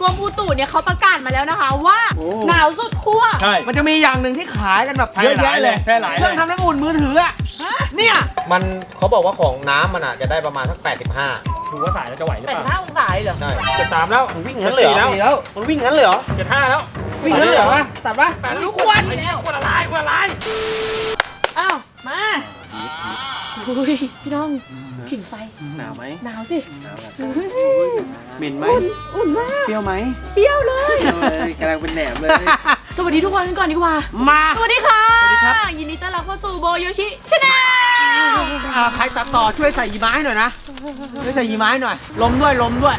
กรมอุตุเนี่ยเขาประกาศมาแล้วนะคะ ว่าโอ้ หนาวสุดขั้ว ใช่ มันจะมีอย่างหนึ่งที่ขายกันแบบแพร่เยอะหลายแยะเลยเลยแพร่หลายเลย เครื่องทำน้ำอุ่นมือถืออะฮะเนี่ย มันเขาบอกว่าของน้ำมันอะจะได้ประมาณสัก 85ดูว่าสายแล้วจะไหวหรือแปเปดล่าห้าองศาเลยเหรอ ใช่จะตามแล้วมันวิ่งงั้นเลยเหรอจะสี่แล้ว มันวิ่งงั้นเลยเหรอจะห้าแล้ววิ่งงั้นเลยเหรอวะตัดปะแปดลูกควันไอ้เนี่ยควันละลายควันละลายอ้าว มาอุ้ยพี่น้อง ผิงไฟหนาวไหมหนาวสิเหม็นไหมอุ่นมากเปรี้ยวไหมเปรี้ยวเลยเลยกำลังเป็นแหนมเลย สวัสดีทุกคนกันก่อนดีกว่า มาสวัสดีค่ะสวัสดีครับยินดีต้อนรับเข้าสู่โบโยชิชาแนลอ่าใครตัดต่อช่วยใส่ยีไม้หน่อยนะช่วยใส่ยีไม้หน่อยลมด้วยลมด้วย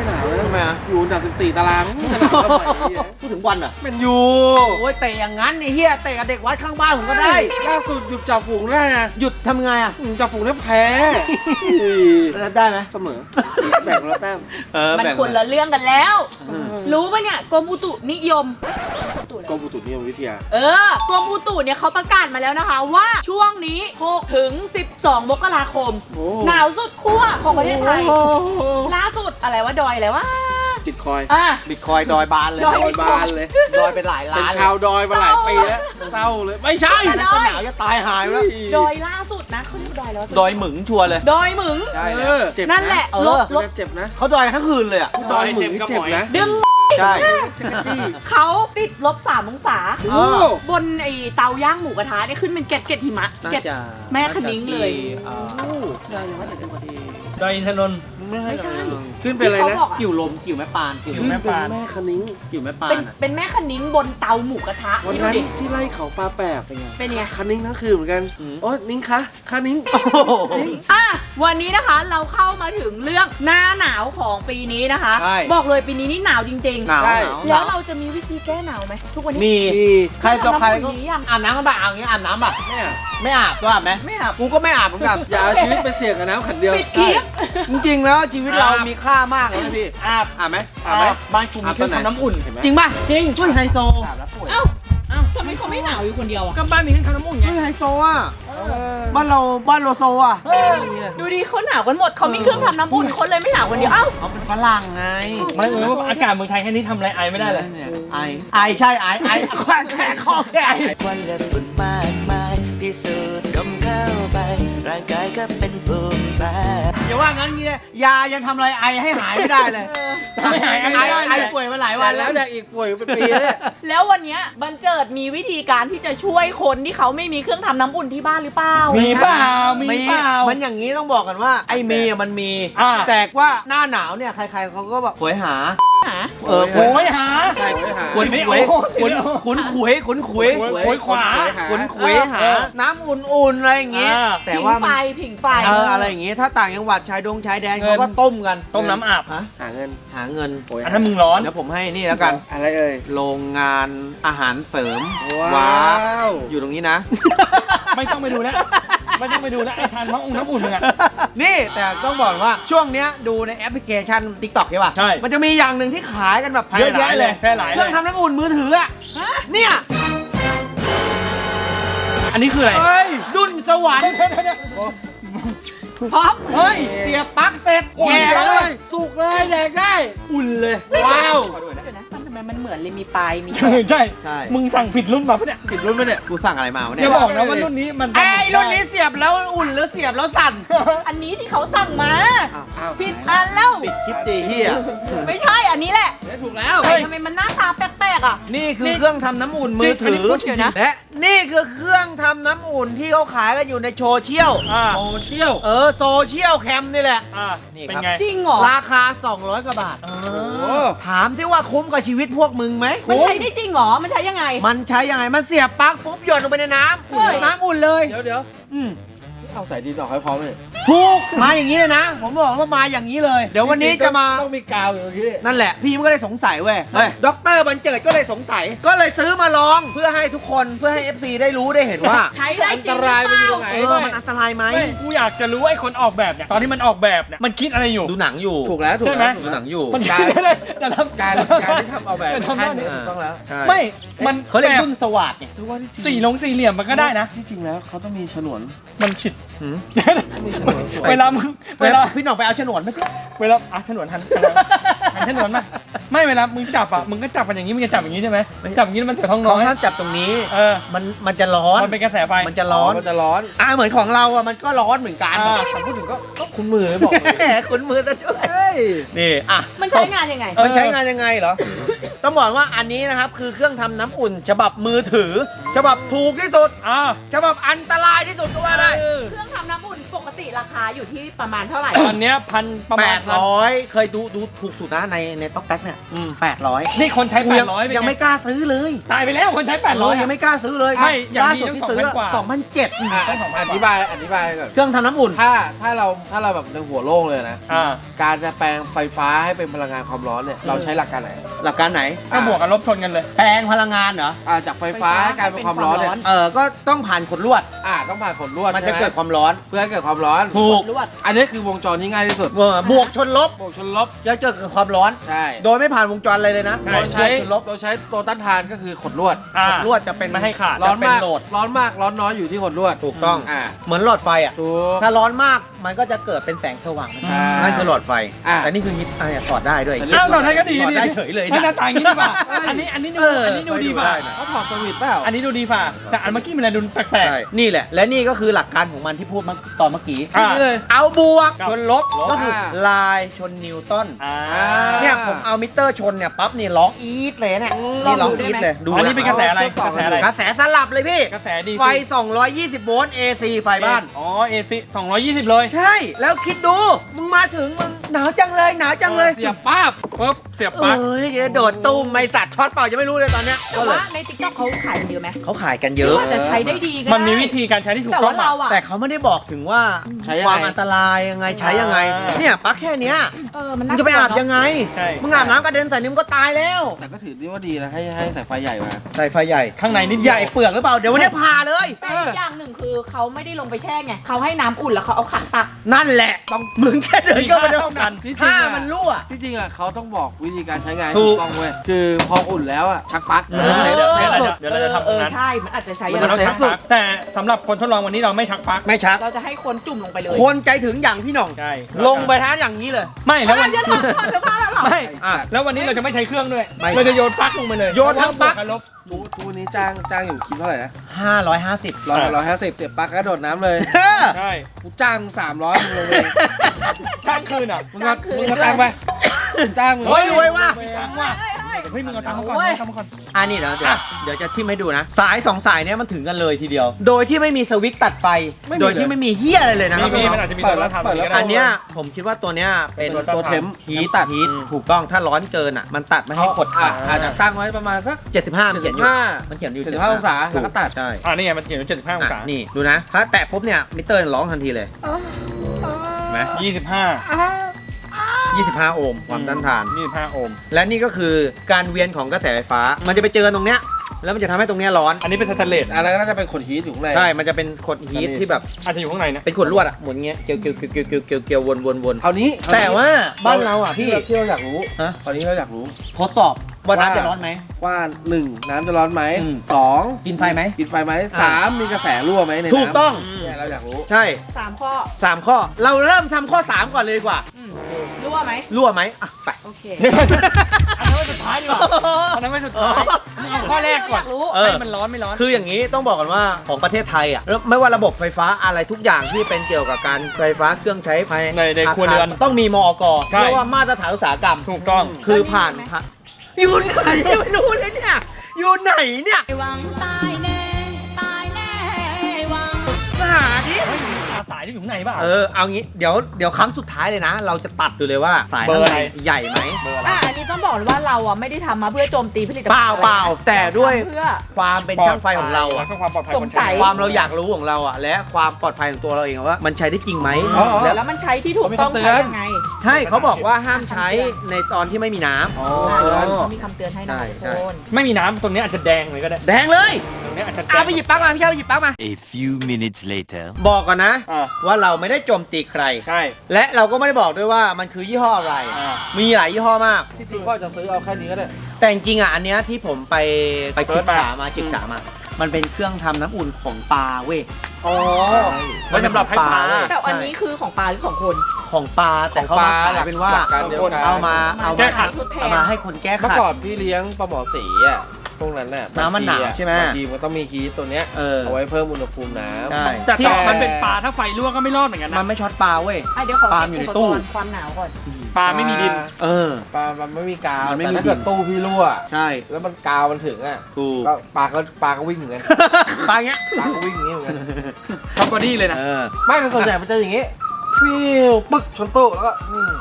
ไม่หนาวเลยทำไมอะอยู่อันดับ14 ตารางไม่หนาวเท่าไหร่เนี่ยพูดถึงวันเหรอะ เป็นอยู่โอ้ยเตะอย่างนั้นไอ้เหี้ยเตะกับเด็กวัดข้างบ้านผมก็ได้ ล่าสุดหยุดจับฝูงได้นะหยุดทำไงอะอืมจับฝูงแล้วแพ้แล้วได้ไหมเสมอแบ่งแล้วแต้มเออมันแบ่งคนละเรื่องกันแล้ว รู้ปะเนี่ยกรมอุตุนิยมกรมอุตุนิยมวิทยา เออกรมอุตุเนี่ยเขาประกาศมาแล้วนะคะว่าช่วงนี้ 6 ถึง 12 มกราคมโอ้หนาวสุดขั้วของประเทศไทย ล่าสุดอะไรวะดอยอะไรวะติดคอยอะ บิตคอยดอยบานเลยดดอย บานเลยดอยเป็นหลายเป็นล้านชาวดอยมาหลายปีแล้วเศร้าเลยไม่ใช่ดแล้วก็หนาวจะตายหายแล้วดอยล่าสุดนะเขาเรียกดอยแล้วะดอยหมึงชัวร์เลย ดอยหมึง ใช่เอเลยอเจ็บนั่นแหละเออลบลบเจ็บนะเขาดอยทั้งคืนเลยอะดอยหมึงนี่เจ็บนะ ดึง ใช่เขาติดลบ3องศา โอ้ บนไอเตาย่างหมูกระทะเนี่ยขึ้นเป็นเกล็ดเกล็ดหิมะน่าเกล็ดจะแม่คะนิ้งเลยอ่าดอยยังไม่ถึงวันทีดอยอินทนนท์ ไม่ใช่ขึ้นเป็นอะไรที่นะ เขาบอกอะ กิ่วลมกิ่วแม่ปานกิ่วอยู่แม่แม่ปาน แม่คณิ้งกิ่วแม่ปาเป็นนอะเป็นแม่คะนิ้งบนเตาหมูกระทะวันนี่ดูนั้นดิที่ไล่เขาปลาแปบเป็นไงเป็นไงคณิ้งทั้งคืนเหมือนกัน โอ้นิ้งคะคณิ้งโอ้โหอะ วันนี้นะคะเราเข้ามาถึงเรื่องหน้าหนาวของปีนี้นะคะ ใช่บอกเลยปีนี้นี่หนาวจริงหนาวใช่ หนาวแล้วเราจะมีวิธีแก้หนาวไหมทุกวันนี้มีมีใครต่อใครก็ทำน้ำอุ่นนี้ยังอาบน้ำกันบ้างอาบอย่างเงี้ยอาบน้ำป่ะแม่ไม่อาบก็อาบไหมไม่อาบกูก็ไม่อาบเหมือนกันอย่าเอาชีวิตไปเสี่ยงกับน้ำขันเดียวปิดคลิป จริงๆแล้วชีวิตเรามีค่ามากเลยนะพี่อาบอาบไหมอาบไหม บ้านกูมีเครื่องอาบตอนไหน ทำน้ำอุ่นเห็นไหมจริงป่ะจริงช่วยไฮโซเอ้าเอ้า ทำไมเขาไม่หนาวอยู่คนเดียวอะก็บ้านมีเครื่องทำน้ำอุ่นไงช่วยไฮโซอะ บ้านเราบ้านโลโซอะ เออดูดิเขาหนาวกันหมดเขามีเครื่องทำน้ำอุ่นคนเลยไม่หนาวคนเดียวเอ้าเขาเป็นฝรั่งไงไม่เออว่าอากาศเมืองไทยแค่นี้ทำอะไรไอไม่ได้เลยไอไอใช่ไอไอแค่แค่คอแค่ควันและฝุ่นมากมายพิสูจน์ดมเข้าไป ร่างกายก็เป็นภูมิ แพ้อย่าว่างั้นงี้เลยยายังทำอะไรไอให้หายไม่ได้เลยไม่หายไอไอไม่ได้ไอเลย ป่วยมาหลายวัวันนแล้แล้ววแดกอีกป่วยเป็นปีแล้วเนี่ยแล้ววันเนี้ยบันเจิดมีวิธีการที่จะช่วยคนที่เขาไม่มีเครื่องทำน้ำอุ่นที่บ้านหรือเปล่า มีเปล่า มีเปล่า มันอย่างนี้ต้องบอกกันว่าไอมีอะมันมี อ่า แต่ว่าหน้าหนาวเนี่ยใครๆเขาก็แบบหวยหา หา เออโอ้ยหา ใช่โวยหา ขวนไม่ขวยโอ้ขวนเดี๋ยวขวนขวยขวนขวย โอ้ยโอ้ยขวา ขวนขวยหาเออน้ำอุ่นๆอะไรอย่างงี้ อ่า แต่ว่าผิงไฟมัน ผิงไฟ เอออะไรอย่างงี้ถ้าต่างจังหวัดชายดงชายแดนเงินเขาก็ต้มกันต้มน้ำอาบฮะหาเงินหาเงินโวยอันนั้นมึงร้อนเดี๋ยวผมให้นี่แล้วกัน อะไรเอ่ยโรงงานอาหารเสริมว้าวอยู่ตรงนี้นะ ไม่ต้องไปดูแล้วไม่ต้องไปดูแล้วไอ้ทานน้ำอุ่นน้ำอุ่นมึงอะนี่แต่ต้องบอกว่าช่วงเนี้ยดูในแอปพลิเคชัน t ิ k t o k ใช่ป่ะใช่มันจะมีอย่างหนึ่งที่ขายกันแบบแพร่เยอะหลายแยะเลยแพร่หลายเลยเครื่องทำน้ำอุ่นมือถืออะเนี่ยอันนี้คืออะไรเฮ้ยดุนสวรรค์ พร้อมเฮ้ย เสียบปลั๊กเสร็จอุ่นแย่เลเลยยสุกเลยแดกได้ อุ่นเลย ว้าว เดี๋ยวนะมันทำไมมันเหมือนเลยมีปลายมีใช่ใช่ ใช่ มึงสั่งผิดรุ่นมาปะเนี่ยผิดรุ่นไหมเนี่ยกูสั่งอะไรมาวะอเนี่ยย่าบอกนะว่ารุ่นนี้มันไอ้รุ่นนี้เสียบแล้วอุ่นหรือเสียบแล้วสั่นอันนี้ที่เขาสั่งมาอ้าวผิดอันแล้วปิดคลิปดีเฮียไม่ใช่อันนี้แหละถูกแล้วเฮ้ยทำไมมันหน้าตาแปลกๆอะ นี่คือเครื่องทำน้ำอุ่นมือถือเดี๋ยวนะ และนี่คือเครื่องทำน้ำอุ่นที่เขาขายกันอยู่ในโซเชียลอ่าโซเชียลเออโซเชียลแคมนี่แหละ อ่านี่เป็นครับไงจริงเหรอราคา 200กว่าบาท โอ้ถามที่ว่าคุ้มกับชีวิตพวกมึงไหมมันใช้ได้จริงเหรอ มันใช้ยังไง มันใช้ยังไง มันเสียบปลั๊กปุ๊บหย่อนลงไปในน้เฮ้ยำน้ำอุ่นเลย เดี๋ยวเดี๋ยวอืม เอาใส่ดีต่อให้พร้อมเลยถูกมาอย่างนี้เลยนะ ผมบอกว่ามาอย่างนี้เลย เดี๋ยววันนี้จะมา ต้องมีกาวอยู่ตรงนี้นั่นแหละ พี่มันก็เลยสงสัยเว้ยเฮ้ยด็อกเตอร์บันเจิดก็เลยสงสัย ก็เลยซื้อมาลองเพื่อให้ทุกคนเพื่อให้ FC ได้รู้ได้เห็นว่าใช้ได้จริงหรืออันตรายมันอยู่เปตรล่างไหนเออมันอันตรายไหมไม่กูอยากจะรู้ว่าไอ้คนออกแบบเนี่ยตอนที่มันออกแบบเนี่ยมันคิดอะไรอยู่ ดูหนังอยู่ ถูกแล้วถูกใช่ไหม แล้วดูหนังอยู่มันคิดอะไรแต่ทำการการที่ทำเอาแบบทำได้ท่านเนี่ยอ่าถูกต้องแล้ว ใช่ไม่ มันเขาเรียกแบบรุ่นสวัสดเนี่ยรู้ว่าที่จริงสี่ลงสี่เหลี่ยมมันก็ได้นะ ที่จริงแล้วเขาต้องมีฉนวน มันผิดหืม เวลามึงเวเวลาลา พี่หน่องไปเอาฉนวนไหม เวลาอะฉนวนทันหันฉนวนมาไม่เวลามึงจับอะมึงก็จับมันอย่างนี้มึงจะจับอย่างนี้ใช่ไหมจับอย่างนี้มันจะท้องน้เขาอยห้ามจับตรงนี้เออมันมันจะร้อน มันเป็นกระแสไฟมันจะร้อน มันจะร้อนอ่าเหมือนของเราอะมันก็ร้อนเหมือนกันอ่าแต่พูดถึงก็ก็คุ้นมือเลยบอกเลยแหมคุณมือซะด้วยเฮ้ยนี่อะมันใช้งานยังไง มันใช้งานยังไงเหรอ ต้องบอกว่าอันนี้นะครับคือเครื่องทำน้ำอุ่นฉบับมือถือฉบับถูกที่สุด อ่าฉบับอันตรายที่สุดก็ว่าได้เครื่องทำน้ำอุ่นปกติราคาอยู่ที่ประมาณเท่าไหร่อันเนี้ยพันประแปมาณดร้อยเคยดูดูถูกสุดนะในในต็อกแท็กเนี่ยอืมแปดร้อยนี่คนใช้แปดร้อยยังไม่กล้าซื้อเลยตายไปแล้วคนใช้แปดร้อย ยังไม่กล้าซื้อเลยไม่อย่างล่านี้สุดต้องที่ซื้อ2,000กว่า สองพันเจ็ดอะอธิบายอธิบายก่อนเครื่องทำน้ำอุ่น ถ้าถ้าเราถ้าเราแบบในหัวโล่งเลยนะ อ่าการจะแปลงไฟฟ้าให้เป็นพลังงานความร้อนเนี่ยเราใช้หลักการไหนหลักการไหน ก็บวกกับลบชนกันเลย แปลงพลังงานเหรอ อ่าจากไฟฟ้าให้กลายเป็นความร้อนเนี่ย เออก็ต้องผ่านขดลวด อ่าต้องผ่านผลลวดมันจะใช่ไหเกิดความร้อน เพื่อให้เกิดความร้อนถูก ลวด อันนี้คือวงจรที่ง่ายที่สุดเออบวกชนลบบวกชนลบจะเกิดความร้อน ใช่โดยไม่ผ่านวงจรอะไรเลยนะใช่ โดยใช้บวกชนลบโดยใช้ตัวต้านทานก็คือขดลวด อ่าขดลวดจะเป็นไม่ให้ขาด ร้อนจะเป็นมาก โหลด ร้อนมากร้อนน้อยอยู่ที่ขดลวดถูกต้อง อ่าเหมือนหลอดไฟอะ ถูก ถ้าร้อนมากมันก็จะเกิดเป็นแสงสว่างใช่นั่นคือหลอดไฟ อะ แต่นี่คือฮิตไอ้ถอดได้ด้วยแต่อ้าวตอนนั้นก็ดีถอดดีได้เฉยเลยไม่หนะน้าตาอย่างนี้ดีกว่าอันนี้อันนี้ดูเอออัอันนี้ดูดีกว่าได้นะ เขาถอดสวิตช์เปล่าอันนี้ดูดีกว่า แต่อันเมื่อกี้มันอะไรดูแปลก ใช่นี่แหละ และนี่ก็คือหลักการของมันที่พูดมาตอนเมื่อกี้ อ่านี่เลย เอาบวกกับชนลบ ลบ ก็คืออ่าลายชนนิวตัน ๆอ่า เนี่ยผมเอามิเตอร์ชนเนี่ยปั๊บนี่ร้องอีดเลยเนี่ย นี่ร้องอีดเลย ดูอันนี้เป็นกระแสอะไรกระแสอะไร กระแสสลับเลยพี่ กระแสดีไฟ 220 โวลต์ AC ไฟบ้าน อ๋อเอซีสองร้อยยี่สิบเลย ใช่ แล้วคิดดู มึงมาถึงมึงหนาวจังเลย หนาวจังเลย เสียบป้าบ ปุ๊บเสียบเอปลั๊ก้ยโดดตุ้มไม่สัตว์ช็อตเปล่ายังไม่รู้เลยตอนเนี้ยแต่ก็เลยว่าในติ๊กต็อกเขาขายเยอะไหมเขาขายกันเยอะ ว่าจะใช้ได้ดีก็ได้มันมีวิธีการใช้ที่ถูกแต่ต้อว่าง เราอะแต่เขาไม่ได้บอกถึงว่าใช้ยังไง ความอันตรายยังไงใช้ยังไง อ่า เนี่ยปลั๊กแค่เนี้ยเออมันมึน่างจะไปอาบกลัวเนยังไงใช่ มึงอาบน้ำกระเด็นใส่นิ้วมึงก็ตายแล้วแต่ก็ถือดีว่าดีนะให้ให้สายไฟใหญ่มาใส่ไฟใหญ่ข้างในนิดเดียว ใหญ่เปลือกหรือเปล่าเดี๋ยววันนี้พาเลย แต่อีกอย่างหนึ่งคือเขาไม่ได้ลงไปแช่ไงเขาให้น้ำอุ่นแล้วเขาเอาขันตัก นั่นแหละต้องมึงแค่เดินเข้าไปมีค่าเท่ากันถ้ามันรั่ว ที่จริงอะเขาต้องบอกวิธีการใช้งานให้ถูถูกกต้องเว้ยคือพออุ่นแล้วอะชักปลั๊กเออ เดี๋ยวเดี๋ยวเดี๋ยวเดี๋ยวเราจะทำตเอรงอนั้นใช่ มันอาจจะใช้มัยานเราเซฟชักสุปลั๊ดกแต่สำหรับคนทดลองวันนี้เราไม่ชักปลั๊กไม่ชัก เราจะให้คนจุ่มลงไปเลยคนใจถึงอย่างพี่หน่อง ใช่ลงไปท้าอย่างนี้เลย ไม่แล้ววันจะทำก่อนจะพลาดแล้วเหรอ ไม่อะ แล้ววันนี้เราจะไม่ใช้เครื่องด้วยไม่เราจะโยนปลั๊กลงไปเลยโยนทั้งปลั๊ก เพราะว่าบวกบลบ ทูทูนี้จ้างจ้างอยู่คิดเท่าไหร่นะ550ร้อยอะ ร้อยห้าสิบเสียบปลั๊กก็โดดน้ำเลยใช่กูจ้างสามร้อยมึงลงเองช่างคืนอะมึงเอามึงเอาตังค์ไป จ้างมึงเฮ้ยรวยว่ะลงเองตังค์ว่ะเฮ้ยมึงเอาตังค์มาก่อนเอาตังค์มาก่อน อันนี้เดี๋ยวเดี๋ยวเดี๋ยวจะทิมให้ดูนะ สายสองสายเนี้ยมันถึงกันเลยทีเดียว โดยที่ไม่มีสวิตช์ตัดไฟโดยที่ไม่มีเฮียอะไรเลยนะมีมีมันอาจจะมีตัวรับทำอย่างนี้ก็ได้ อันเนี้ยผมคิดว่าตัวเนี้ยเป็นตัวตัวเทม ฮีทตัดฮีทถูกต้องถ้าร้อนเกินอะมันตัดไม่ให้ขดอะขาดอาจจะตั้งไว้ประมาณสัก 75มันเขียนอยู่75 มันเขียนอยู่75องศาแล้วก็ตัด ใช่อ่านี่ไงมันเขียนอยู่75องศาอะนี่ดูนะถ้าแตะปุ๊บเนี่ยมิเตอร์ร้องทันทีเลยเห็นไหม 25 25 โอห์มความต้านทาน25โอห์มและนี่ก็คือการเวียนของกระแสไฟฟ้า มันจะไปเจอกันตรงเนี้ย แล้วมันจะทำให้ตรงเนี้ยร้อน อันนี้เป็นสแตนเลสอะไรก็น่าจะเป็นขนฮีทอยู่ข้างในใช่ มันจะเป็นขดฮีทที่แบบอาจจะอยู่ข้างในนะเป็นขดลวดอะหมุนเงี้ย เกี่ยวเกี่ยวเกี่ยวเกี่ยวเกี่ยวเกี่ยวเกี่ยววนวนวนคราวนี้แต่ว่าบ้านเราอะพี่ ที่เราอยากรู้ฮะ คราวนี้เราอยากรู้ ทดสอบว่าน้ำจะร้อนไหม ว่าหนึ่งน้ำจะร้อนไหมอืมสองกินไฟไหม กินไฟไหมอ่าสามมีกระแสรั่วไหมในน้ำถูกต้อง เนี่ยเราอยากรู้ ใช่ สามข้อสามข้อ เราเริ่มทำข้อ 3 ก่อนเลยดีกว่าอืมรั่ วไหมรั่วไหมอะไป โอเคเดี๋ยวอันนั้นไว้สุดท้ายดีกว่าอันนั้นไว้สุดท้ายมึงเอาข้อแรกก่อนอยากรู้เออ ให้มันร้อนไม่ร้อน คืออย่างนี้ต้องบอกก่อนว่าของประเทศไทยอะไม่ว่าระบบไฟฟ้าอะไรทุกอย่างที่เป็นเกี่ยวกับการไฟฟ้าเครื่องใช้ภายในในครัวเรือนต้องมีมอกใช่ เรียกว่ามาตรฐานอุตสาหกรรม ถูกต้อง คือผ่านผ่านอยู่ไหนไม่รู้เลยเนี่ย อยู่ไหนเนี่ย หวังตายแน่าสายที่อยู่ข้างในป่ะเออเอางี้เดี๋ยวเดี๋ยวครั้งสุดท้ายเลยนะ เราจะตัดดูเลยว่าสายเบอร์ข้างอะไรในใหญ่ไหม เบอร์อะไร อะอันนี้ต้องบอกเลยว่าเราอะไม่ได้ทำมาเพื่อโจมตีผลิตภัณฑ์เปล่าเปล่าแต่ด้วยทำเพื่อ ความเป็นช่างไฟของเราแล้อะวก็ความปลอดภัยสงสัยความเราอยากรู้ของเราอะและความปลอดภัยของตัวเราเองอะว่า มันใช้ได้จริงไหมอ๋ออ๋อ แล้วแล้วมันใช้ที่ถูกต้องใช้ยังไงใช่เขาบอกว่าห้ามใช้ในตอนที่ไม่มีน้ำ อ๋อเขามีคำเตือนให้นะใช่ทุกใช่ คน ไม่มีน้ำตรงนี้อาจจะแดงเลยก็ได้ แดงเลยตรงนี้อาจจะแดเอางไปหยิบปลั๊กมาพี่ชายไปหยิบปลั๊กมา A few minutes later บอกก่อนนะ อ่า ว่าเราไม่ได้โจมตีใคร ใช่ และเราก็ไม่ได้บอกด้วยว่ามันคือยี่ห้ออะไร อ่า มีหลายยี่ห้อมาก ที่จริงพ่อจะซื้อเอาแค่นี้ก็ได้ แต่จริงๆอะอันเนี้ยที่ผมไปไปเปิศึดกมาษามาศึกษามา มันเป็นเครื่องทำน้ำอุ่นของปลาเว้ยอ๋อไว้สำหรับให้ปลาเว้ยแต่อันนี้คือของปลาหรือของคน ของปลาแต่เขามาขายเป็นว่าหลักการเดียวกัน เอามาเอาแก้มาขัดทดแทเอานมาให้คนแก้เมื่อขัดก่อนพี่เลี้ยงปลาหมอสีอะ พวกนั้นน่ะน้ำมันหนาวใช่ไหม บางทีมันต้องมีฮีทตัวเนี้ยเออเอาไว้เพิ่มอุณหภูมิน้ำ ใช่แต่ที่ถ้ามันเป็นปลาถ้าไฟรั่วก็ไม่รอดเหมือนกันมันะนไม่ช็อตปลาเว้ย อะเดี๋ยวขอปลาอยู่ในตู้ เก็บอุปกรณ์ความหนาวก่อน ปลาไม่มีดิน เออ ปลามันไม่มีกาวมันไม่แต่มี ถ้าเกิดดินตู้พี่รั่ว ใช่แล้วมันกาวมันถึงอะถูก ก็ปลาก็ปลาก็วิ่งเหมือนกัน ปลาเงี้ยปลาก็วิ่งอย่างนี้เหมือนกันท็อปบอดี้เลยนะ เออ ไม่แต่ส่วนใหญ่มันจะอย่างงี้ฟิวปึ๊กชนตู้แล้วก็อืม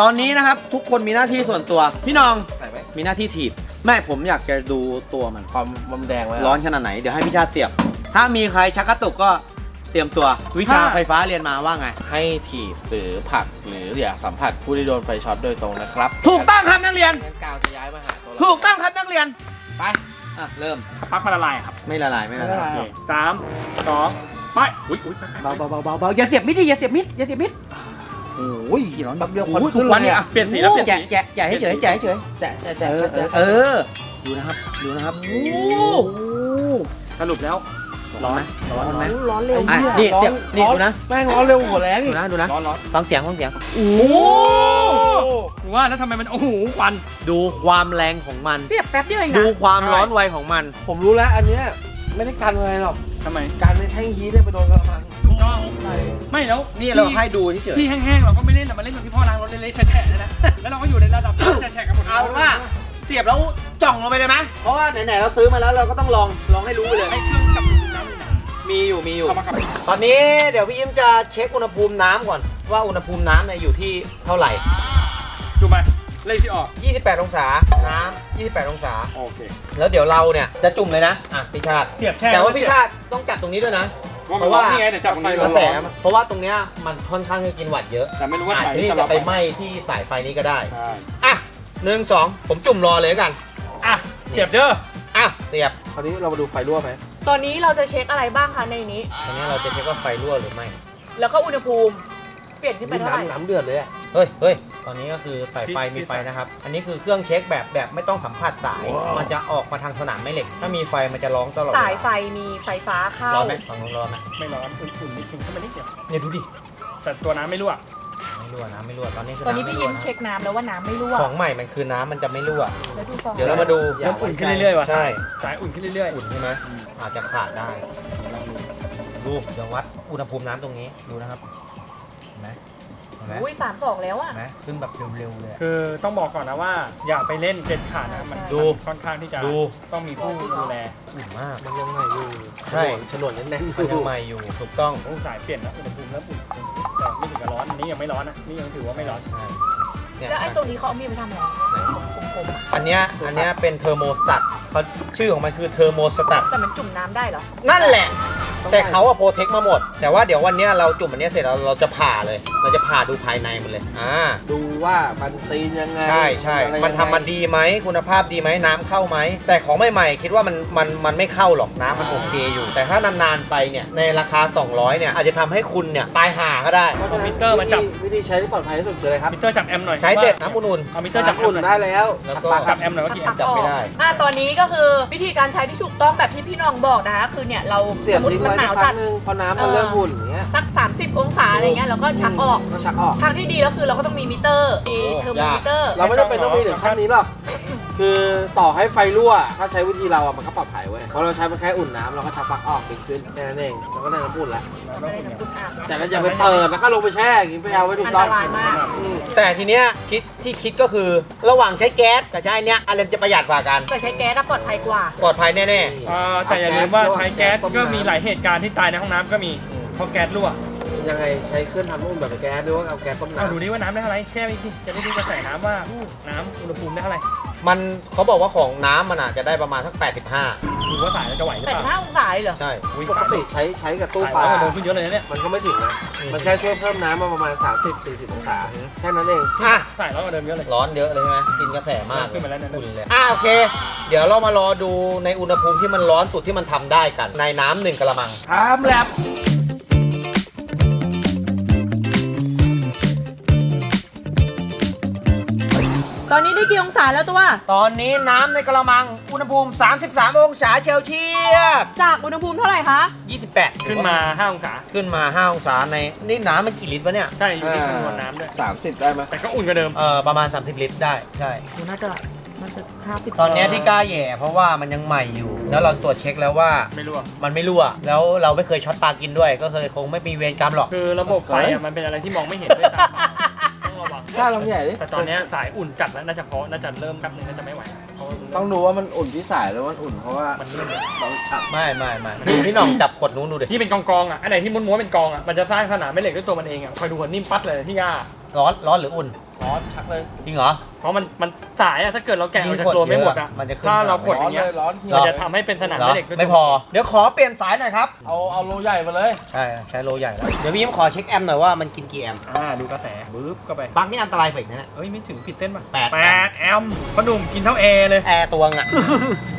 ตอนนี้นะครับทุกคนมีหน้าที่ส่วนตัว พี่น้องใส่ไหมมีหน้าที่ถีบ แม่ผมอยากจะดูตัวมัน ความมันแดงไว้ร้อนขนาดไหน เดี๋ยวให้พี่ชาติเสียบ ถ้ามีใครชักกระตุกก็เตรียมตัว วิชาถ้าไฟฟ้าเรียนมาว่าไง ให้ถีบหรือผลักหรืออยากสัมผัสผู้ที่โดนไฟช็อตโดยตรงนะครับ ถูกต้องครับนักเรียนงั้นกาวจะย้ายมาหาตัวเราถูกต้องครับนักเรียนไปอะเริ่มปลั๊กมันละลายครับไม่ละลายไม่ละลายสามสองไปอุ้ยอุ้ยเบาเบาเบาเบาเบาอย่าเสียบมิดดิอย่าเสียบมิดอย่าเสียบมิด โอ้ยร้อนแบบเดียวควันโอ้โหขึ้นทุกวันเลนี้ยอะอะเปลี่ยนสีแล้วเปลี่ยนแจะสีแจะแจะให้เฉยแจะให้เฉยแจะแจะเอแจะอเอแจะอเออดูนะครับดูนะครับสรุปแล้วร้อนไหมร้อนไหมร้อนเร็วอะนี่เสียบนี่ดูนะแม่งร้อนเร็วหัวแรงดูอีกนะดูนะร้อนร้อนฟังเสียงฟังเสียง โอ้ถึงว่าแล้วทำไมมันโอ้โหควัน ดูความแรงของมัน เสียบแป๊บเดียวเองดูนะความร้อนไวของมัน ผมรู้แล้วอันเนี้ยไม่ได้กันอะไรหรอกทำไมกันในแท่งฮีทเนี่ยไปโดนกระมังถูก ต้องไม่แล้วนี่เราให้ดูเฉยที่แห้งๆเราก็ไม่เล่นเรามาเล่นตรงที่พ่อล้างรถเละๆแฉะๆนะแล้วเราก็อยู่ในระดับแฉะๆกันหมดเอาเป็นว่าเสียบแล้วจ่องลงไปเลยไหมเพราะว่าไหนๆเราซื้อมาแล้วเราก็ต้องลองลองให้รู้ไปเลยไอ้เครื่องจับน้ำนี่นะมีอยู่มีอยู่เอามากับตอนนี้เดี๋ยวพี่ยิ้มจะเช็คอุณหภูมิน้ำก่อนว่าอุณหภูมิน้ำเนี่ยอยู่ที่เท่าไหร่ดูไป เลขที่ออก 28 องศา น้ำ28 องศา โอเคแล้วเดี๋ยวเราเนี่ยจะจุ่มเลยนะ อะพี่ชาติเสียบแช่แต่ว่าพี่ชาติต้องจับตรงนี้ด้วยนะว่ามันร้อนนี่ไงเดี๋ยวจับตรงนี้กระแสเพราะว่าตรงเนี้ยมันค่อนข้างจะกินวัตต์เยอะแต่ไม่รู้ว่าอาจถ่ายจะที่ที่จะจะไปไหม้ที่สายไฟนี้ก็ได้ ใช่อะหนึ่งสองผมจุ่มรอเลยแล้วกัน อะเสียบเด้ออะเสียบคราวนี้เรามาดูไฟรั่วไหมตอนนี้เราจะเช็คอะไรบ้างคะในนี้ ตอนนี้เราจะเช็คว่าไฟรั่วหรือไม่ แล้วก็อุณหภูมิ เปลี่ยนขึ้นไปเท่าไหร่น้ำน้ำเดือดเลยอะเฮ้ยเฮ้ย ตอนนี้ก็คือสายไฟมีไฟนะครับ อันนี้คือเครื่องเช็คแบบแบบไม่ต้องสัมผัสสาย มันจะออกมาทางสนามแม่เหล็ก ถ้ามีไฟมันจะร้องตลอดเวลสายไฟมีไฟฟ้าเข้าร้อนไหมฟังนู้นร้อนไหมไม่ร้อนอุ่นๆนิดนึงขึ้นมานิดเดียวเนี่ยดูดิแต่ตัวน้ำไม่รั่วไม่รั่วน้ำไม่รั่วตอนนี้คือตอนนี้น้ำไม่พี่รั่ยิ้วมนะเช็คน้ำแล้วว่าน้ำไม่รั่วของใหม่มันคือน้ำมันจะไม่รั่วแล้วดูฟองเดี๋ยวเรามาดูเริ่มอุ่นขึ้นเรื่อยๆว่ะใช่สายอุ่นขึ้นเรื่อยอุ่นใช่ไหมอาจจะขาดได้ดูเดี๋ยววัดอุณหภูมิน้ำตรงนี้ดูนะครับเห็นไหมเห็นไหม อุ้ยสามสองแล้วอะเห็นไหมขึ้นแบบเร็วๆเลยอะๆคือต้องบอกก่อนนะว่า อย่าไปเล่นเด็ดขาดนะมันดู มันค่อนข้างที่จะดู ต้องมีผู้ดูแลอุ่นมาก มันยังใหม่อยู่ใช่ ฉนวนแน่นๆมันยังใหม่อยู่ถูกต้องต้องสายเปลี่ยนนะอุณหภูมิเริ่มอุ่นแต่ไม่ถึงกับร้อนอันนี้ยังไม่ร้อนนะนี่ยังถือว่าไม่ร้อน ใช่เนี่ยแล้วไอ้ตรงนี้เขาเอามีดไปทำอะไรกลมๆอะอันเนี้ยอันเนี้ยเป็นเทอร์โมสตัตเขาชื่อของมันคือเทอร์โมสตัตแต่มันจุ่มน้ำได้เหรอ นั่นแหละ แต่เขาอะโปรเทคมาหมด แต่ว่าเดี๋ยววันเนี้ยเราจุ่มอันเนี้ยเสร็จเราเราจะผ่าเลย เราจะผ่าดูภายในมันเลย อ่า ดูว่ามันซีนยังไงใช่ใช่อะไรยังไงมันทำมาดีไหมคุณภาพดีไหมน้ำเข้าไหม แต่ของใหม่ๆ คิดว่ามันมันมันไม่เข้าหรอกน้ำมันโอเคอยู่ แต่ถ้านานๆไปเนี่ยในราคา 200เนี่ยอาจจะทำให้คุณเนี่ยตายห่าก็ได้พาะฉะนั้นมิเตอร์มันจับ วิธีวิธีใช้ที่ปลอดภัยที่สุดคืออะไรครับมิเตอร์จับแอมป์หน่อยใช้เสร็จว่าน้ำอุ่น เอามิเตอร์จับแอมอุ่นป์หน่ได้อยแล้ว แล้วก็ปากจักับบแอมป์หน่อยว่ากี่แอมป์จับไม่ได้ อะตอนนี้ก็คือวิธีการใช้ที่ถูกต้องแบบที่พี่น้องบอกนะคะคือเนี่ยเราเสียบสมมติทิ้งมันไว้หสันากวพัจักดนึงพอน้ำมันเริ่มอุ่นอย่างเงี้ยสัก 30 องศาอะไรเงี้ยเราก็ชักออก ก็ชักออก ทางที่ดีก็คือเราก็ต้องมีมิเตอร์มีเทอร์โมมิเตอร์ เราไม่ต้องเป็นต้องมีถึงขั้นนี้หรอก คือต่อให้ไฟรั่ว ถ้าใช้วิธีเราอะมันก็ปลอดภัยเว้ยเพราะเราใช้มันแค่อุ่นน้ำเราก็ชักปลั๊กออกดึงขึ้นแค่นั้นเองเราก็ได้น้ำอุ่นแล้วไม่ได้น้ำอุ่นอาบแต่เราจะไปเปิดแล้วก็ลงไปแช่อย่างงี้ไปเอาไว้ถูอักนต้ตอง รายมากแต่ทีเนี้ยคิดที่คิดก็คือระหว่างใช้แก๊สกับใช้อันเนี้ยอะไรมันจะประหยัดกว่ากัน แต่ใช้แก๊สอะปลอดภัยกว่า ปลอดภัยแน่อ่าแต่อย่าลืมว่าใช้แก๊สก็มีหลายเหตุการณ์ที่ตายในห้องน้ำก็มีเพราะแก๊สรั่วยังไงใช้เครื่องทำน้ำอุ่นแบบแก๊สหรือว่าเอาแก๊สต้มเอาดูน้ำดิว่าน้ำได้เท่าไหร่แช่ไปสิจะได้ดูกระแสน้ำว่าน้ำอุณหภูมิได้เท่าไหร่ๆ มันเขาบอกว่าของน้ำมันอาจจะได้ประมาณสัก 85 ดูว่าสายเราจะไหวหรือแต่เปล่าห้าองศาเลยเหรอ ใช่ อุ๊ยปกติใช้ใช้กับตู้สายปลาเราจะโดนขึ้นเยอะเลยนะเนี่ยมันก็ไม่ถึงนะ มันแค่ช่วยเพิ่มน้ำมาประมาณ 30-40องศาแค่นั้นเอง อะ สายเราก็เดินเยอะเลย ร้อนเยอะเลยใช่ไหมกินกระแสมากขึ้นมาแล้วเนี่ย อุ่นเลยอะโอเค เดี๋ยวเรามารอดูในอุณหภูมิที่มันร้อนสุดที่มันทำได้กัน ในน้ำหนึ่งกะละมังทำแลบ ตอนนี้ได้กี่องศาแล้วตัว ตอนนี้น้ำในกระมังอุณหภูมิ 33 องศาเซลเซียสจากอุณหภูมิเท่าไหร่คะ 28 ขึ้นมา 5 องศา ขึ้นมา 5 องศาในนี่น้ำมันกี่ลิตรวะเนี่ย ใช่อยู่ที่จำนวนน้ำด้วยสามสิบได้ไหมแต่ก็อุ่นกว่าเดิม เออประมาณ 30 ลิตรได้ ใช่ดูน่าจะน่าจะห้าสิบตอนเนี้ยที่กล้าแหย่เพราะว่ามันยังใหม่อยู่ แล้วเราตรวจเช็คแล้วว่าไม่รู้อะมันไม่รั่ว แล้วเราไม่เคยช็อตปลากินด้วย ก็เคยคงไม่มีเวรกรรมหรอก คือระบบไฟอะมันเป็นอะไรที่มองไม่เห็นด้วยตาเปล่า ต้องระวังใช่ลองใหญ่ดิแต่ตอนเนี้ยสายอุ่นจัดแล้วน่าจะเพราะน่าจะเริ่มแป๊บนึงน่าจะไม่ไหวเพราะว่าต้องดูว่ามันอุ่นที่สายหรือว่ามันอุ่นเพราะว่ามันเริ่มต้องฉับไม่ไม่ไม่ดูพี่หน่องจับขวดนู้นดูดิที่เป็นกองกองๆอะอันไหนที่ม้วนๆเป็นกองอะมันจะสร้างสนามแม่เหล็กด้วยตัวมันเองอะคอยดูว่านิ่มปัดเลยที่ย่าร้อนร้อนหรืออุ่นร้อนชักเลยจริงเหรอเพราะมันมันสายอะถ้าเกิดเราแกะออกจากยิ่งกดตัวไม่หมดเยอะอะมันจะขึ้น ถ้าเรากดร้ออนย่างเลเงี้ยยร้อนเหี่มันยวจะทำให้เป็นสนามเหรอแม่เหล็กด้วยไม่พอ เดี๋ยวขอเปลี่ยนสายหน่อยครับ เอาเอาโลใหญ่มาเลยใช่ใช้โลใหญ่แล้ว เดี๋ยวพี่ยิ้มขอเช็คแอมป์หน่อยว่ามันกินกี่แอมป์อ่าดูกระแสบึ๊บเข้าไปปลั๊กนี่อันตรายกว่าอีกนะเนี่ยเฮ้ยไม่ถึงผิดเส้นป่ะแปด แปดแอมป์พอหนุ่มกินเท่าเอเลย แอร์ตัวงอะ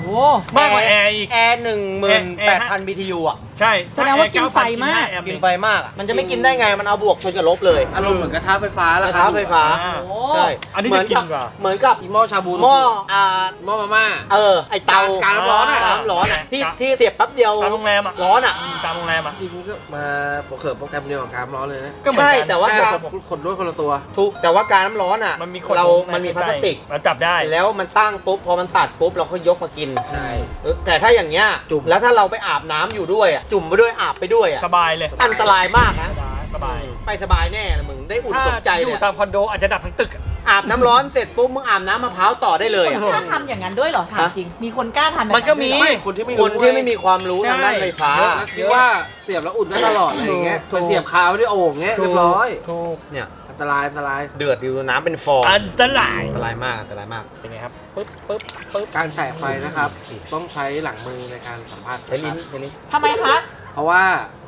โอ้ มากกว่าแอร์อีก แอร์หนึ่งหมื่นแปดพัน BTU อะใช่แสดงว่ากินไฟมากแอมป์กินไฟมากอะมันจะไม่กินได้ไง มันเอาบวกชนกับลบเลย อารมณ์เหมือนกระทะไฟฟ้ากแล้วระทะไฟฟ้า อ่าโหใช่อันนี้เหมืจะกินกว่าเหมือนกับอีหม้อชาบูหม้ออ่าหม้อมาม่า เออไอเตาการน้ำร้อนอะน้ำร้อนอะอ่าที่ที่เสียบแป๊บเดียวตามโรงแรมอะร้อนอะตามโรงแรมอะจริงๆก็มาโปรเขิร์โปรแกรมเดียวกับการน้ำร้อนเลยนะก็เหมือนใช่กันแต่ว่าแค่การขดด้วยคนละตัวทุกแต่ว่าการน้ำร้อนอะมันมีขดเราลงมันมีพลาสติกเราจับได้แล้วมันตั้งปุ๊บพอมันตัดปุ๊บเราก็ยกมากินใช่เออแต่ถ้าอย่างเงี้ยจุ่มแล้วถ้าเราไปอาบน้ำอยู่ด้วยอะจุ่มไปด้วยอาบไปด้วยอะสบายเลยอันตรายมากนะ สบายสบาย ไปสบายแน่เลยมึงได้อุ่นถ้าสมใจอเลยยู่อะตามคอนโดอาจจะดับทั้งตึกอะอาบน้ำร้อนเสร็จปุ๊บมึงอาบน้ำมะพร้าวต่อได้เลยอะกล้าทำอย่างนั้นด้วยเหรอถามฮะ จริง มีคนกล้าทำแบบมันก็มีด้วยเหรอคนที่ไม่ครู้นที่ไม่มีความรู้ทางด้านไฟฟ้า แล้วคิดว่าเสียบแล้วอุ่นได้ตลอดอะไรอย่างเงี้ยถูไปกเสียบคาไว้ที่โอ่งเงี้ยเรียบร้อยถูกเนี่ย อันตรายอันตรายเดือดอยู่น้ำเป็นฟองอันตรายอันตรายมากอันตรายมาก เป็นไงครับปึ๊บปึ๊บปึ๊บการแตะไฟนะครับ ต้องใช้หลังมือในการสัมผัสใช้ลิ้นนะครับใช้ลิ้นทำไมคะเพ ราะว่า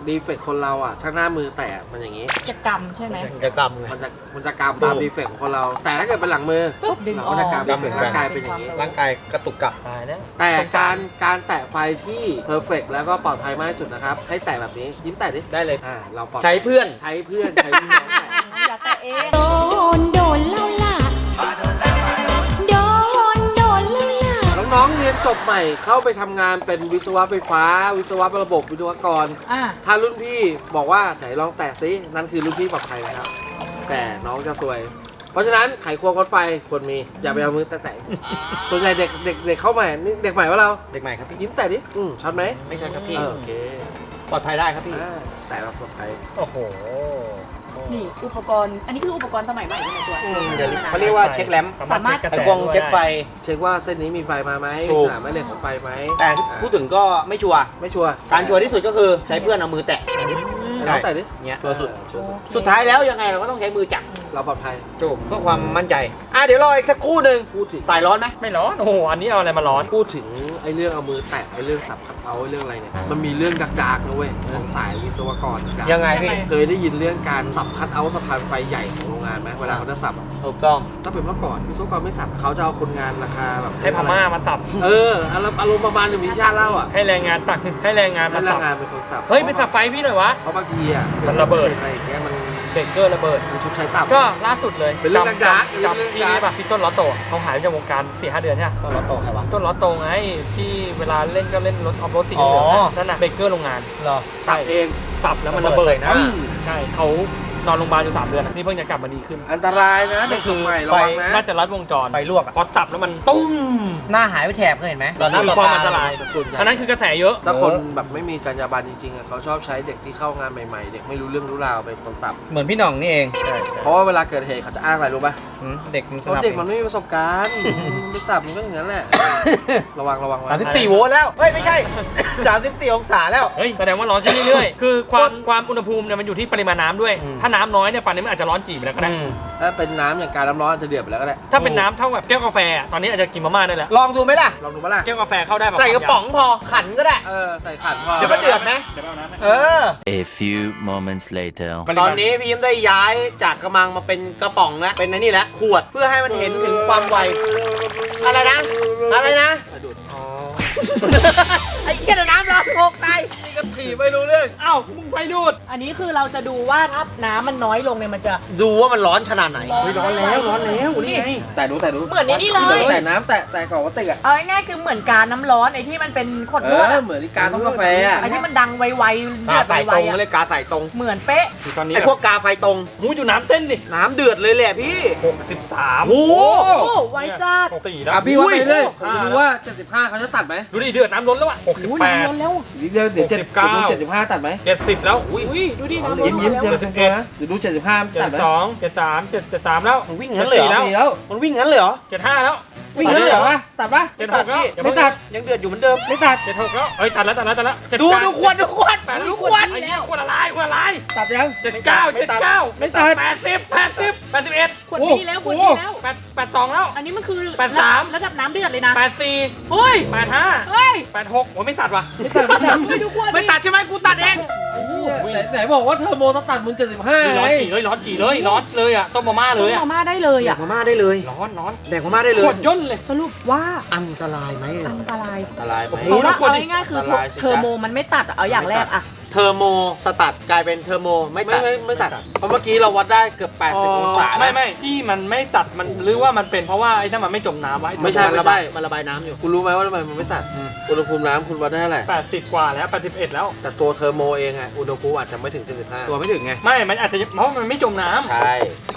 ดีเฟกคนเราอะ ถ้าหน้ามือแตะมันอย่างงี้จะกรรมใช่ไหมจะกำไง มันจะมันจะกำตามดีเฟกของคนเรา แต่ถ้าเกิดเป็นหลังมือปุ๊บดึงเราออก็กจะกำกำเหมือนกันร่างกายเป็นอย่างนี้ ร่างกายกระตุกกลับตายแล้วแต่การการแตะไฟที่เพอร์เฟกแล้วก็ปลอดภัยมากที่สุดนะครับ ให้แตะแบบนี้ยิ้มแตะดิได้เลย อ่าเราปลอดใช้เพื่อน ใช้เพื่อนใช้พี่น้องแตะอย่าแต่เอง โดน โดนเล่า น้องๆเรียนจบใหม่เข้าไปทำงานเป็นวิศวะไฟฟ้า วิศวะระบบวิศวกร อะถ้ารุ่นพี่บอกว่าไหนลองแตะซินั่นคือรุ่นพี่ปลอดภัยนะครับ แต่น้องจะซวย เพราะฉะนั้นไขควงรถไฟควรมีอย่าไปเอามือแตะๆส่วนใหญ่เด็กเด็กเด็กเข้าใหม่นี่เด็กใหม่ว่าเราเด็กใหม่ครับพี่ยิ้มแตะดิอืมช็อตไหมไม่ใช่ครับพี่เออโอเคปลอดภัยได้ครับพี่ อ่าแต่เราปลอดภัยโอ้โห นี่อุปกรณ์ อันนี้คืออุปกรณ์สมัยใหม่ใช่ไหมตัว เดี๋ยวเขาเรียกว่าเช็คแรมป์สามารถเช็คกระแสไอ้กวงเช็คไฟ เช็คว่าเส้นนี้มีไฟมาไหมถูก สนามแม่เหล็กของไฟไหมแต่พูดถึงก็ไม่ชัวร์ไม่ชัวร์การชัวร์ที่สุดก็คือใช้เพื่อนเอามือแตะ เราแตะดิเงี้ยชัวร์สุดชัวร์สุด สุดท้ายแล้วยังไงเราก็ต้องใช้มือจับเราปลอดภัยจูบเพื่อความมั่นใจ อะเดี๋ยวรออีกสักครู่หนึ่งพูดถึงสายร้อนไหมไม่ร้อนโอ้โหอันนี้เอาอะไรมาร้อนพูดถึงไอ้เรื่องเอามือแตะไอ้เรื่องสับคัดเอาท์ไอ้เรื่องอะไรเนี่ยมันมีเรื่องดักๆนะเว้ยของสายวิศวกรดักๆยังไงพี่เคยได้ยินเรื่องการสับคัดเอาท์สะพานไฟใหญ่ของโรงงานไหมเวลาเขาจะสับอะถูกต้องถ้าเป็นเมื่อก่อนวิศวกรไม่สับเขาจะเอาคนงานราคาแบบให้พม่ามาสับเอออารมณ์อารมณ์ประมาณหนึ่งวิชาเล่าอะให้แรงงานตักให้แรงงานให้มาแรสับงงานเป็นคนสับเฮ้ยไปสับไฟพี่หน่อยวะเพราะบางทีอะมันระเบิด อะไรอย่างเงี้ยมันเบรกเกอร์ระเบิด มันชุดใช้ต่ำก็ล่าสุดเลยเป็นเรื่องจำดักๆจำเป็นเรื่องจำที่ดักๆนี่ป่ะพี่ต้นล้อโตเขาหายไปจากวงการสี่ห้าเดือนใช่ไหมต้นล้อโตใครวะต้นล้อโตไงที่เวลาเล่นก็เล่นรถออฟโรดสีเหลืองนั่นน่ะเบรกเกอร์โรงงานหรอสับเองสับแล้วมันระเบิดนะใช่เขา นอนโรงพยาบาลอยู่สามเดือนอะนี่เพิ่งจะกลับมาดีขึ้นอันตรายนะเด็กคือใหม่ระไฟวังนะน่าจะรัดวงจรไฟลวกอะพอสับแล้วมันตุ้มหน้าหายไปแถบเคยเห็นไหมตอนหน้าคือต่อความตาอันตรายส่วนใหญ่อันนั้นคือกระแสเยอะ ถ้าคนแบบไม่มีจรรยาบรรณจริงๆอะเขาชอบใช้เด็กที่เข้างานใหม่ๆ เด็กไม่รู้เรื่องรู้ราวเป็นคนสับ เหมือนพี่หน่องนี่เอง เพราะว่าเวลาเกิดเหตุเขาจะอ้างอะไรรู้ป่ะหืมเด็กมันเพราะเด็กมันไม่มีประสบการณ์ไปสับมันก็อย่างนั้นแหละ ระวังระวังสามสิบสี่โวลต์แล้ว เฮ้ย ไม่ใช่สามสิบสี่องศาแล้ว เฮ้ยแสดงว่าร้อนขึ้นเรื่อยๆ คือความความอุณหภูมิเนี่ยมันอยู่ที่ปริมาณน้ำด้วยอืมถ้าน้ำน้อยเนี่ยป่านนี้มันอาจจะร้อนจีบไปแล้วก็ได้อืมถ้าเป็นน้ำอย่างการน้ำร้อนอาจจะเดือดไปแล้วก็ได้ ถ้าเป็นน้ำเท่ากับแก้วกาแฟอะตอนนี้อาจจะกินมาม่าได้แล้วลองดูไหมล่ะ ลองดูปะล่ะ แก้วกาแฟเข้าได้แบบใส่กระป๋องพอขันก็ได้ เออ ใส่ขันพอเดี๋ยวก็เดือดไหมเดี๋ยวเอาน้ำให้ เออ A few moments later ตอนนี้พี่ยิ้มได้ย้ายจากกระมังมาเป็นกระป๋องแล้วเป็นในนี่แล้วขวดเพื่อให้มันเห็นถึงความไวอะไรนะ อะไรนะสะดุดอ๋อ ไอ้เหี้ยเดี๋ยวน้ำร้อนหกตายนี่ก็ถีบไม่รู้เรื่อง เอ้ามึงไปดูด อันนี้คือเราจะดูว่าถ้าน้ำมันน้อยลงเนี่ยมันจะ ดูว่ามันร้อนขนาดไหน เฮ้ยร้อนแล้วร้อนแล้วนี่ไง แต่ดูแต่ดูเหมือนในนี่เลย แต่น้ำแต่แต่ของวัตติกอะเอาง่ายๆคือเหมือนการน้ำร้อนไอ้ที่มันเป็นขวดเอนวดออะเหมือนที่การต้องกาแฟอะไอ้ที่มันดังไวๆกาเดือดใส่ไวตรงๆอะเลยกาใส่ตรง เหมือนเป๊ะ คือตอนนี้ไอ้พวกกาไฟตรงหูอยู่น้ำเต้นดิน้ำเดือดเลยแหละพี่ หกสิบสามโอ้โห โอ้ไวจัดหกสี่แล้วอะพี่ว่าไปเรื่อยผมห้าจะดูว่า 75เขาจะตัดไหมดูดิเดือดน้ำล้นแล้วอะหกสิบอุ้ยแปดน้ำร้อนแล้วเดี๋ยวเดี๋ยวเจ็ดหกสิบเก้าเดี๋ยวดู75ตัดไหมเจ็ดสิบแล้วอุ้ยอุ้ยดูดิน้ำร้อนยิ้มยิ้มแล้วเดี๋ยวดูนะเดี๋ยวดู75เจ็ตัดดไหมสองเจ็ดสามเจ็ดเจ็ดสามแล้วมันวิ่งงั้นเลยเหรอแล้วสี่แล้วมันวิ่งงั้นเลยเหรอ เจ็ดห้าแล้ว วิ่งงั้นเลยเหรอตัดปะตัดปะเจ็ดหกแล้วไม่ตัดยังเดือดอยู่เหมือนเดิมไม่ตัดเจ็ดหกแล้วเอ้ยตัดแล้วตัดแล้วตัดแล้วเจ็ดูแปดูควรดูควรแปดดูควรไอ้เหี้ยขวดอะไรขวดอะไรตัดยังเจ็ดเก้าไม่เจ็ดตัดเก้าไม่ตัดแปดสิบแปดสิบแปดสิบเอ็ดขวดนี้แล้วขวดนี้แล้วแปดแปดสองแล้ว อันนี้มันคือแปดสามระดับน้ำเดือดเลยนะแปดสี่เฮ้ยแปดห้าเฮ้ยแปดหกโอ้ไม่ตัดว่ะไม่ตัดไม่ตัดไม่ดูขวดไม่ตัดใช่ไหมกูตัดเองไหนไหนบอกว่าเทอร์โมต้องตัดมึง75นี่ไงร้อนกี่เลยร้อนกี่เลยร้อนเลยอะต้มมาม่าเลยต้อะมมาม่าได้เลยแดอะกมาม่าได้เลยร้อนร้อนแดกมาม่าได้เลขยวดย่นเลย สรุปว่าอันตรายไหมอันตรายอันตรายไหม เพราะว่าขวดเอานี้ง่ายๆคืออันตรายสิจ๊ะ เทอร์โมมันไม่ตัดอะเอาอย่างแรกอะ เทอร์โมสตัดกลายเป็นเทอร์โมไม่ไม่ตัด ไม่ไม่ตัด เพราะเมื่อกี้เราวัดได้เกือบ 80 องศานะไม่ไม่ที่มันไม่ตัดมันหรือว่ามันเป็นเพราะว่าไอ้นั่นมันไม่จมน้ำไว้ไม่ใช่มันระบายมันระบายน้ำอยู่ คุณรู้ไหมว่าทำไมมันไม่ตัด อุณหภูมิน้ำคุณวัดได้เท่าไหร่แปดสิบกว่าแล้วแปดสิบเอ็ดแล้ว แต่ตัวเทอร์โมเองอะอุณหภูมิอาจจะไม่ถึง 75 ตัวไม่ถึงไง ไม่ มันอาจจะเพราะมันไม่จมน้ำใช่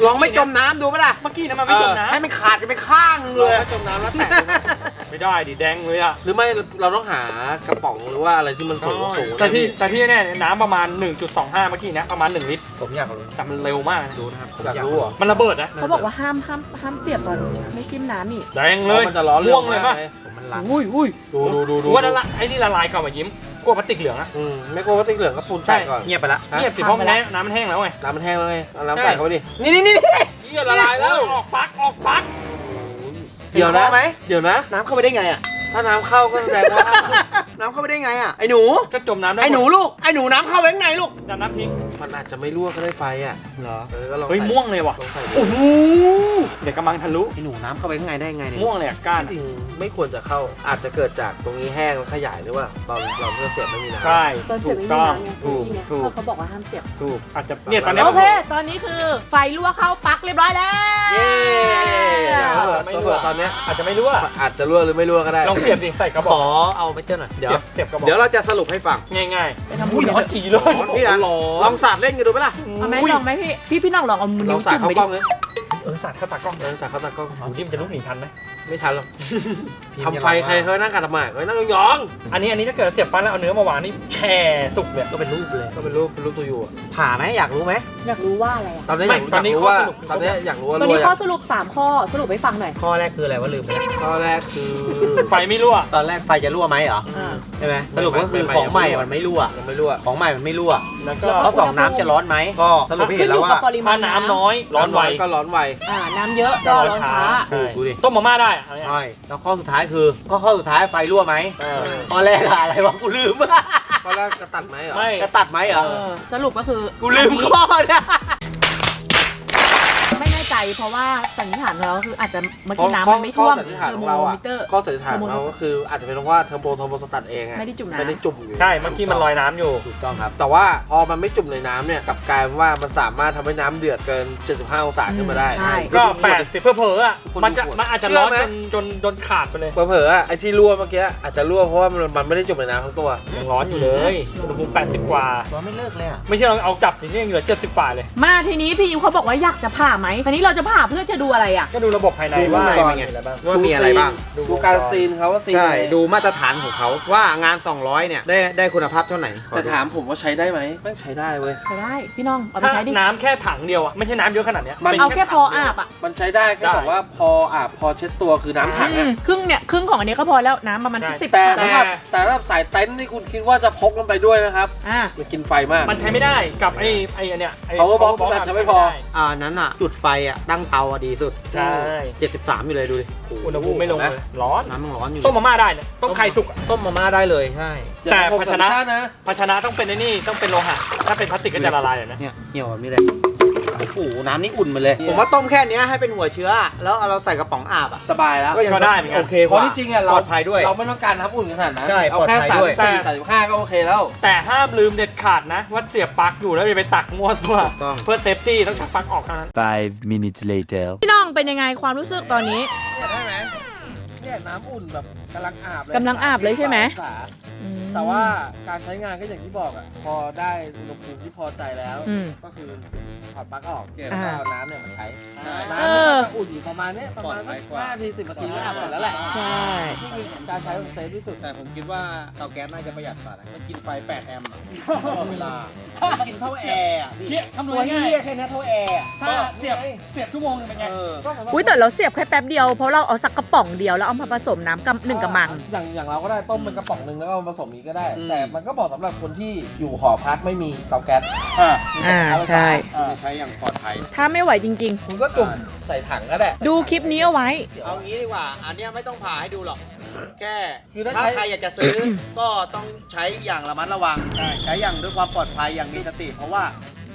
ลองไม่จมน้ำดูไหมล่ะ เมื่อกี้นะมันไม่จมน้ให้มันขาดกันไปข้างเลเรายก็จมน้ำแล้วแตกำไม่ได้ดิแดงเลยอะหรือไม่เราต้องหากระป๋องหรือว่าอะไรที่มันสูงสูงแต่ที่แต่ที่แน่ๆน้ำประมาณ 1.25 เมื่อกี้นะ ประมาณ 1 ลิตรผมอยากรู้แต่มันเร็วมากนะดูนะครับผมอยากอยากรู้รู้เหรอมันระเบิดนะเขาบอกว่าห้ามห้ามห้ามเสียบตอนไม่จิ้มน้ำนี่แดงเลยมันจะร้อนเรื่องม่วงเลยมาป่ะกเลยผมมันรันอุ้ยอุ้ยดูดูดูดูกูว่าละลายไอ้นี่ละลายก่อนมายิ้มกลัวพลาสติกเหลืองอะอืมไม่กลัวว่าติ๊กเหลืองก็ปูนแตกก่อนเงียบไปละเงียบสิเพราะมันแห้งน้ำมันแห้งแล้วไงน้ำมันแห้งแล้วไงเอาน้ำใส่เข้าไปดินี่นี่นี่เหียละลายแล้วออกปลั๊กออกปลั๊กเดี๋ยวนะไหมเดี๋ยวนะ น้ำเข้าไปได้ไงอะถ้าน้ำเข้าก็แสดงว่าน้ำเข้าไปได้ไงอะไอ้หนู ก็จมน้ำได้ไอ้หนูลูก ไอ้หนูน้ำเข้าไปข้างในลูกดันน้ำทิ้งมันอาจจะไม่รั่วก็ได้ไฟอะเหรอ เออก็ลองเฮ้ยใส่ม่วงเลยว่ะลองใส่ดูโอ้โหเดี๋ยวกำลังทะลุไอ้หนูน้ำเข้าไปข้างในได้ไงเนี่ยม่วงเลยอะก้านจริงไม่ควรจะเข้าอาจจะเกิดจากตรงนี้แห้งแล้วขยายหรือว่าตอนเราเพื่อเสียบไม่มีน้ำ ใช่ตอนเสีถูยบกไม่มีต้อง น้ำไงถูกถูก เขาบอกว่าห้ามเสียบถูกอาจจะเนี่ยตอนเนี้ย โอเค ตอนนี้คือไฟรั่วเข้าปลั๊กเรียบร้อยแล้ว เย้เออไม่รั่ว ตอนเนี้ยอาจจะไม่รู้อะอาจจะรั่วหรือไม่รั่วก็ได้ลองเสียบดิใส่กระบขอก อเอาไปเจอหน่อยเดี๋ยวเสียบเสียบกระบอกเดี๋ยวเราจะสรุปให้ฟังง่ายไปทำๆบุอุ้ยญร้อนจีเลย พี่นะลองสาดเล่นกันดูไหมล่ะเอาไหมลองไหมพี่ พี่พี่น้องลองเอามือลนิ้อวงสาดจุ่มเข้าไปดิกล้องเลยเออสัตว์เข้าตากล้องเออสาดเข้าตากล้องหูจิ้มจะลุกหนีทันไหม ไม่ทันหรอกทำไฟใครเขานั่งกัดหมากเขานั่งยองอันนี้อันนี้ถ้าเกิดเสียบไปแล้วเอาเนื้อมาวางนี่แช่สุกเลยก็เป็นรูปเลยก็เป็นรูปเป็นรูปตัวอยู่อะผ่าไหมอยากรู้ไหมอยากรู้ว่าอะไรอะตอนนี้อยากตอนนี้อยากรู้ว่าข้อสรุปคือตอนนี้อยากรู้ว่าตอนรั่วนี้ยัข้องสรุป 3 ข้อสรุปให้ฟังหน่อย ข้อแรกคืออะไรวะลืมไปแล้วข้อแรกคือไฟไม่รั่วตอนแรกไฟจะรั่วไหมเหรออ่าใช่ไหมสรุปก็คือของใหม่มันไม่รั่วยังไม่รั่วของใหม่มันไม่รั่วแล้วก็ข้อสองน้ำจะร้อนไหมก็สรุปให้ขึ้เห็นนอแล้วยู่ว่ากับปริมาถ้าณน้ำน้อยร้อนไวก็ร้อนไวอ่าน้ำเยอะก็ร้อนช้าใช่ดูดิต้มมาม่าได้อะเอาเนี่ยใช่แล้วข้อสุดท้ายคือก็ข้อสุดท้ายไฟรั่วไหมเออข้อแรกอะอะไรวะกูลืมข้อแรกจะตัดไหมเหรอ ไม่ จะตัดไหมเหรอเออสรุปก็คือกูลืมข้อเนี่ยไม่แน่ใจ เพราะว่าสันนิษฐานของเราก็คืออาจจะเมื่อข้อกี้น้ำข้อมันไม่ข้อท่วมสันนิษฐานเทอขร์องโมเราอะมิเตอร์ ข้อสันนิษฐานของเราก็คืออาจจะเป็นเพราะว่าเทอร์โบเทอร์โบสตัดเองอะไม่ได้จุ่มน้ำ ไม่ได้จุ่มอยู่ใช่เมื่อกี้มันลอยน้ำอยู่ ถูกต้องครับ แต่ว่าพอมันไม่จุ่มในน้ำเนี่ยกลับกลายเป็นว่ามันสามารถทำให้น้ำเดือดเกิน 75 องศาขึ้นมาได้ ใช่ ก็แปดสิบเพื่อเผลอๆอะคนมันจะดูขวดมันอาจจะร้อนเชื่จอไหมนจนจนขาดไปเลย เผลอๆอะไอ้ที่รั่วเมื่อกี้อาจจะรั่วเพราะว่ามันมันไม่ได้จุ่มในน้ำทั้งตัว ยังร้อนอยู่เลยอุณหภูมิ80 กว่าร้อนไม่เลิกเลยอะ ไม่ใช่เราเอาจับทีนี้ยังเหลือ70กว่าเลย มาทีนี้พี่อิวเขาบอกว่าอยากจะผ่าไหมทีนี้เราจะผ่าเพื่อจะดูอะไรอะ ก็ดูระบบภายในดูว่าข้างในเป็นไงอะไรบ้าง ว่ามีอะไรบ้าง ดูการซีนเขาว่าซีนใช่ยังไงดูมาตรฐานของเขาว่างาน 200 เนี่ย ได้ได้คุณภาพเท่าไหร่ขอแต่ดูถามผมว่าใช้ได้ไหมแม่งใช้ได้เว้ย ใช้ได้พี่น้องเอาไปถ้าใช้ดิ น้ำแค่ถังเดียวอะไม่ใช่น้ำเยอะขนาดเนี้ยมันป็นเอาแค่พอถังเดียวอาบอะมันใช้ได้แค่ได้แบบว่าพออาบพอเช็ดตัวคือน้ำถังอือะมครึ่งเนี่ยครึ่งของอันนี้ก็พอแล้วน้ำประมาณใช่สิบแต่ถังสำหรับแต่สำหรับสายเต็นท์ที่คุณคิดว่าจะพกมันไปด้วยนะครับ อ่า มันกินไฟมาก มันใช้ไม่ได้กับไอ้ไอ้อันเนี้ยไอ้ Power box Power box อาจจะไม่พอด้อ่านั้นอะ จุดไฟอะตั้งเตาอะดีสุดใช่ 73 อยู่เลยดูดิอุณหภูมิไม่ลงเลยร้อนน้ำมันร้อนอยู่ต้มมาม่าได้เนี่ยต้มไข่สุกอะ ต้มมาม่าได้เลยใช่แต่อย่างผมภาชนะสัญชาตินะ ภาชนะต้องเป็นไอ้นี่ต้องเป็นโลหะ ถ้าเป็นพลาสติกก็จะละลายอะนะ เนี่ยเหี่ยวแบบนี้เลย โอ้โหน้ำนี่อุ่นมาเลย ผมว่าต้มแค่เนี้ยให้เป็นหัวเชื้อ แล้วเอาเราใส่กระป๋องอาบอะสบายแล้วก็ได้เหมือนกัน โอเคเพกว่าราะที่จริงอะเราปลอดภัยด้วย เราไม่ต้องการน้ำอุ่นขนาดนั้น ใช่เอาแค่ปลอดภัสายมด้วย สี่สามสิบห้าก็โอเคแล้ว แต่ห้ามลืมเด็ดขาดนะ ว่าเสียบปลั๊กอยู่แล้วอย่าไปตักมั่วซั่วถูกต้อง เพื่อเซฟตี้ต้องชักปลั๊กออกเท่านั้น Five minutes later. พี่น้องเป็นยังไงความรู้สึกตอนนี้ เนี่ยได้ไหมเนี่ยน้ำอุ่นแบบกำลังอาบเลยกำลังอาบเลยใช่ไหมองศาอืม แต่ว่าการใช้งานก็อย่างที่บอกอะพอได้อุณหภูมิที่พอใจแล้ว อืมก็คือถอดปลั๊กออกเก็บแล้วก็เอาน้ำเนี่ยมาใช้ใช่ น้ำเอเนี่ยอก็อุ่นอยู่ประมาณเนี้ยประมาณปลอดภัยกว่า ห้าทีสิบนาทีก็อาบเสร็จแล้วแหละใช่ที่มีการใช้ของเซฟที่สุด แต่ผมคิดว่าเตาแก๊สน่าจะประหยัดกว่านะมันกินไฟ 8 แอมป์อะตลอดเวลากินเท่าแอร์อะพี่เคี้ยคำนตัววณง่ายเฮียแค่นี้เท่าแอร์อะถ้าเสียบเสียบชั่วโมงนึงเป็นไง เอออุ้ยแต่เราเสียบแค่แป๊บเดียวเพราะเราเอาสักกระป๋องเดียวแล้วเอามาผสมน้ำกับหนึ่งกระมัง อย่างอย่างเราก็ได้ต้มเป็นกระป๋องหนึ่งแล้วก็เอามาผสมอีกก็ได้ อืม แต่มันก็เหมาะสำหรับคนที่อยู่หอพักไม่มีเตาแก๊สอ่าอ่าใช่คุณจะใช้อย่างปลอดภัย ถ้าไม่ไหวจริง คุณก็จุ่มใส่ถังก็ได้ ๆ ดูคลิปนี้เอาไว้ เอางี้ดีกว่า อันเนี้ยไม่ต้องผ่าให้ดูหรอก แค่คือถ้าถ้าใช้ ใครอยากจะซื้อ ก็ต้องใช้อย่างระมัดระวัง ใช้อย่างด้วยความปลอดภัยอย่างมีสติ เพราะว่า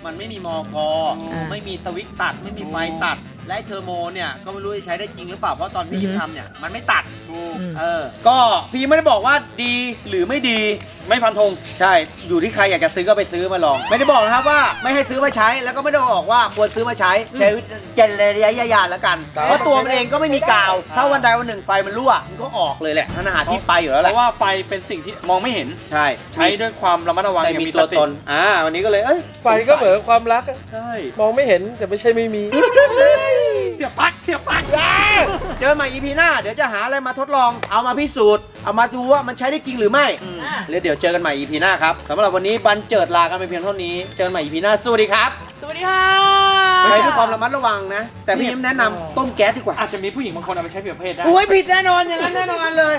มันไม่มีมอกออ่าไม่มีสวิตช์ตัด ไม่มีไฟตัด และไอ้เทอร์โมเนี่ยก็ไม่รู้จะใช้ได้จริงหรือเปล่า เพราะตอนพี่อือฮึ ยิมทำเนี่ยมันไม่ตัดอืม เออ ก็พี่ไม่ได้บอกว่าดีหรือไม่ดีไม่ฟันธงใช่ อยู่ที่ใครอยากจะซื้อก็ไปซื้อมาลอง ไม่ได้บอกนะครับว่าไม่ให้ซื้อมาใช้ แล้วก็ไม่ได้บอกว่าควรซื้อมาใช้ใช้วิจารณญาณแล้วกัน ครับ เพราะตัวมันเองก็ไม่มีกาว ถ้าวันใดวันหนึ่งไฟมันรั่วมันก็ออกเลยแหละมันหาที่ไปอยู่แล้วเพแหละราะว่าไฟเป็นสิ่งที่มองไม่เห็นใช่ใช้ด้วยความระมัดระวังแต่อย่างมีมีตัวสติตนอ่าวันนี้ก็เลยเอ้ยไฟก็เหมือนความรักอะใช่ มองไม่เห็นแต่ไม่ใช่ไม่มี เสียบปลั๊กเสียบปลั๊กเจอใหม่ EP หน้า เดี๋ยวจะหาอะไรมาทดลอง เอามาพิสูจน์ เอามาดูว่ามันใช้ได้จริงหรือไม่อ่าแล้วเดี๋ยวเจอกันใหม่ EP หน้าครับสำหรับวันนี้บันเจิดลากันไปเพียงเท่านี้ เจอกันใหม่ EP หน้า สวัสดีครับสวัสดีค่ะใช้ด้วยความระมัดระวังนะ แต่พี่ยิ้มแนะนำต้มแก๊สดีกว่า อาจจะมีผู้หญิงบางคนเอาไปใช้เผื่อเพศได้ อุ้ยผิดแน่นอนอย่างนั้นแน่นอนเลย